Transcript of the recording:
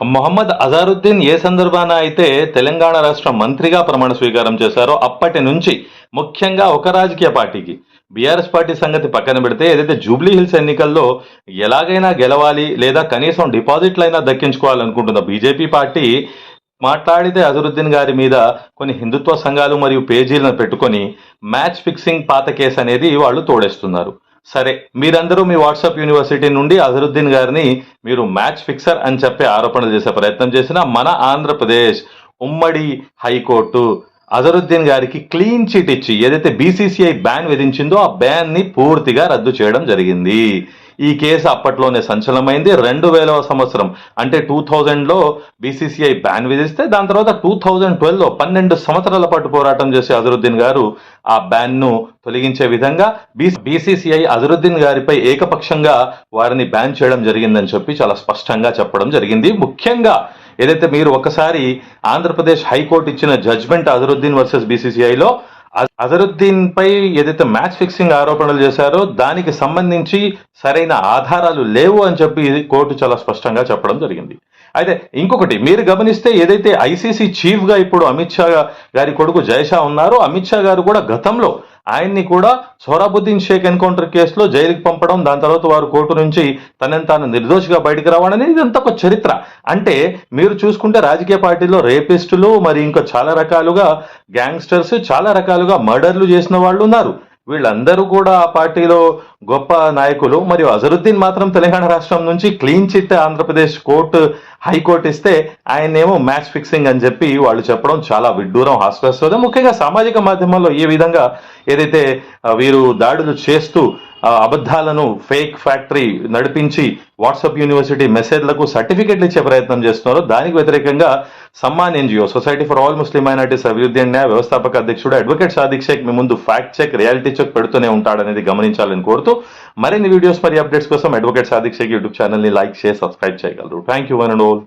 మొహమ్మద్ అజారుద్దీన్ ఏ సందర్భాన అయితే తెలంగాణ రాష్ట్ర మంత్రిగా ప్రమాణ స్వీకారం చేశారో అప్పటి నుంచి ముఖ్యంగా ఒక రాజకీయ పార్టీకి. బీఆర్ఎస్ పార్టీ సంగతి పక్కన పెడితే ఏదైతే జూబ్లీ హిల్స్ ఎన్నికల్లో ఎలాగైనా గెలవాలి లేదా కనీసం డిపాజిట్లైనా దక్కించుకోవాలనుకుంటున్న బీజేపీ పార్టీ మాట్లాడితే అజరుద్దీన్ గారి మీద కొన్ని హిందుత్వ సంఘాలు మరియు పేజీలను పెట్టుకొని మ్యాచ్ ఫిక్సింగ్ పాత కేసు అనేది వాళ్ళు తోడేస్తున్నారు. సరే మీరందరూ మీ వాట్సాప్ యూనివర్సిటీ నుండి అజరుద్దీన్ గారిని మీరు మ్యాచ్ ఫిక్సర్ అని చెప్పే ఆరోపణలు చేసే ప్రయత్నం చేసిన మన ఆంధ్రప్రదేశ్ ఉమ్మడి హైకోర్టు అజరుద్దీన్ గారికి క్లీన్ చిట్ ఇచ్చి ఏదైతే బీసీసీఐ బ్యాన్ విధించిందో ఆ బ్యాన్ని పూర్తిగా రద్దు చేయడం జరిగింది. ఈ కేసు అప్పట్లోనే సంచలనమైంది. రెండు వేలవ సంవత్సరం అంటే టూ థౌజండ్లో బీసీసీఐ బ్యాన్ విధిస్తే దాని తర్వాత టూ థౌజండ్ ట్వెల్వ్లో పన్నెండు సంవత్సరాల పాటు పోరాటం చేసే అజరుద్దీన్ గారు ఆ బ్యాన్ను తొలగించే విధంగా బీసీసీఐ అజరుద్దీన్ గారిపై ఏకపక్షంగా వారిని బ్యాన్ చేయడం జరిగిందని చెప్పి చాలా స్పష్టంగా చెప్పడం జరిగింది. ముఖ్యంగా ఏదైతే మీరు ఒకసారి ఆంధ్రప్రదేశ్ హైకోర్టు ఇచ్చిన జడ్జ్మెంట్ అజరుద్దీన్ వర్సెస్ బీసీసీఐలో అజరుద్దీన్ పై ఏదైతే మ్యాచ్ ఫిక్సింగ్ ఆరోపణలు చేశారో దానికి సంబంధించి సరైన ఆధారాలు లేవు అని చెప్పి ఇది కోర్టు చాలా స్పష్టంగా చెప్పడం జరిగింది. అయితే ఇంకొకటి మీరు గమనిస్తే ఏదైతే ఐసీసీ చీఫ్గా ఇప్పుడు అమిత్ షా గారి కొడుకు జయషా ఉన్నారో అమిత్ షా గారు కూడా గతంలో ఆయన్ని కూడా సోరాబుద్దీన్ షేక్ ఎన్కౌంటర్ కేసులో జైలుకి పంపడం దాని తర్వాత వారు కోర్టు నుంచి తనని తాను నిర్దోషిగా బయటకు రావడం అనేది ఇదంతా ఒక చరిత్ర. అంటే మీరు చూసుకుంటే రాజకీయ పార్టీలో రేపిస్టులు మరి ఇంకా చాలా రకాలుగా గ్యాంగ్స్టర్స్ చాలా రకాలుగా మర్డర్లు చేసిన వాళ్ళు ఉన్నారు. వీళ్ళందరూ కూడా ఆ పార్టీలో గొప్ప నాయకులు. మరియు అజరుద్దీన్ మాత్రం తెలంగాణ రాష్ట్రం నుంచి clean chit Andhra Pradesh court high court ఇస్తే ఆయనేమో మ్యాచ్ ఫిక్సింగ్ అని చెప్పి వాళ్ళు చెప్పడం చాలా విడ్డూరం హాస్యాస్పదం. ముఖ్యంగా సామాజిక మాధ్యమాల్లో ఈ విధంగా ఏదైతే వీరు దాడులు చేస్తూ అబద్ధాలను ఫేక్ ఫ్యాక్టరీ నడిపించి వాట్సాప్ యూనివర్సిటీ మెసేజ్లకు సర్టిఫికెట్లు ఇచ్చే ప్రయత్నం చేస్తున్నారో. దానికి వ్యతిరేకంగా Sammaan NGO society for all Muslim minorities అభివృద్ధి అండ్ న్యాయ వ్యవస్థాపక అధ్యక్షుడు అడ్వకేట్ సాదిక్ షేక్ మీ ముందు ఫ్యాక్ట్ చెక్ రియాలిటీ చెక్ పెడుతూనే ఉంటాడనేది గమనించాలని కోరుతూ మరిన్ని వీడియోస్ మరియు అప్డేట్స్ కోసం అడ్వకేట్ సాదిక్ షేక్ యూట్యూబ్ ఛానల్ని లైక్ చేసి సబ్స్క్రైబ్ చేయగలరు. Thank you one and all